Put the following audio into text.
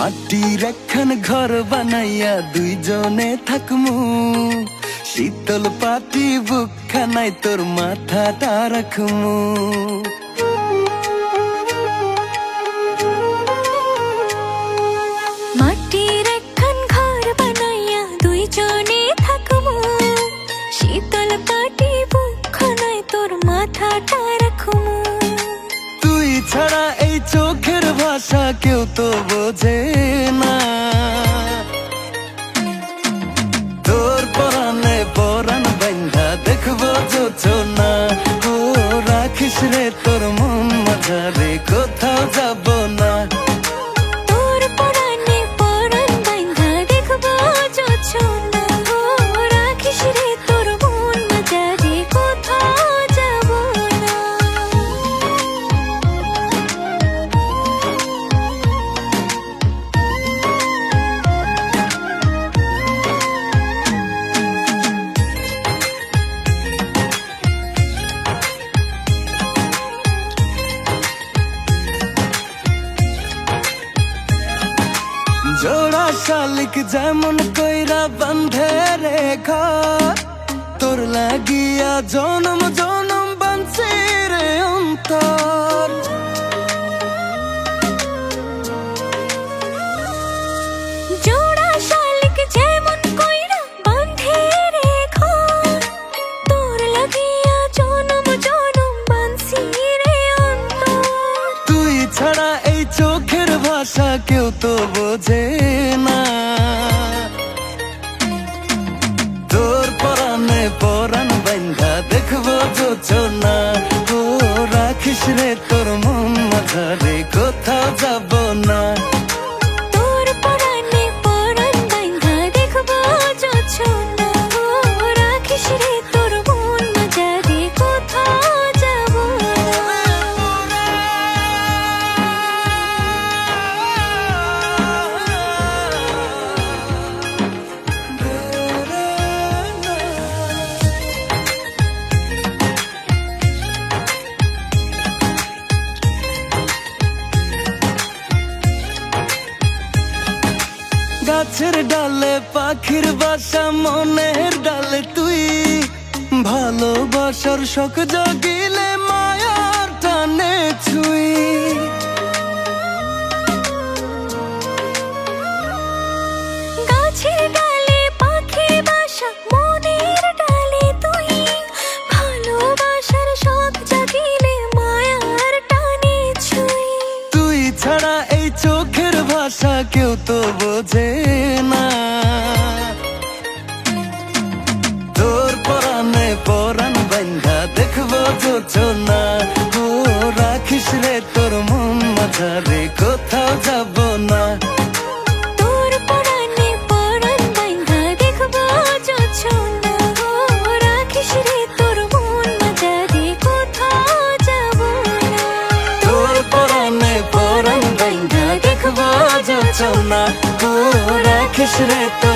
মাটির একখান ঘর বানাইয়া দুইজনে থাকমু। শীতল পাটি বুকখানায় তোর মাথাটা রাখমু। মাটির একখান দুইজনে থাকব শীতল পাটি তোর মাথাটা তুই ছাড়া এই চোখের ভাষা কেউ তো বোঝে না। তোর পরানে পরান বান্ধা দেখব না ও রাখিস রে, তোর মন মাঝারে কোথাও যাব না। শালিক যেমন কইরা বন্ধে রে ঘর তোর লাগিয়া জনম জনম বানছে রে অন্তর। ছাড়া এই চোখের ভাষা কেউ তো রাখিস রে তোর মন মাঝারে কোথাও যাব? গাছের ডালে পাখির বাসা মনের ডালে তুই। ভালোবাসার শখ জাগিলে মায়ার টানে ছুই। গাছের ডালে পাখির বাসা মনের ডালে তুই। ভালোবাসার শখ জাগিলে মায়ার টানে ছুঁই। তুই ছাড়া এই চোখের ভাষা কেউ তো দেখব না ও রাখিস রে তোর মন মাঝারে কোথাও যাব না। দেখব রে না রাখিস তোর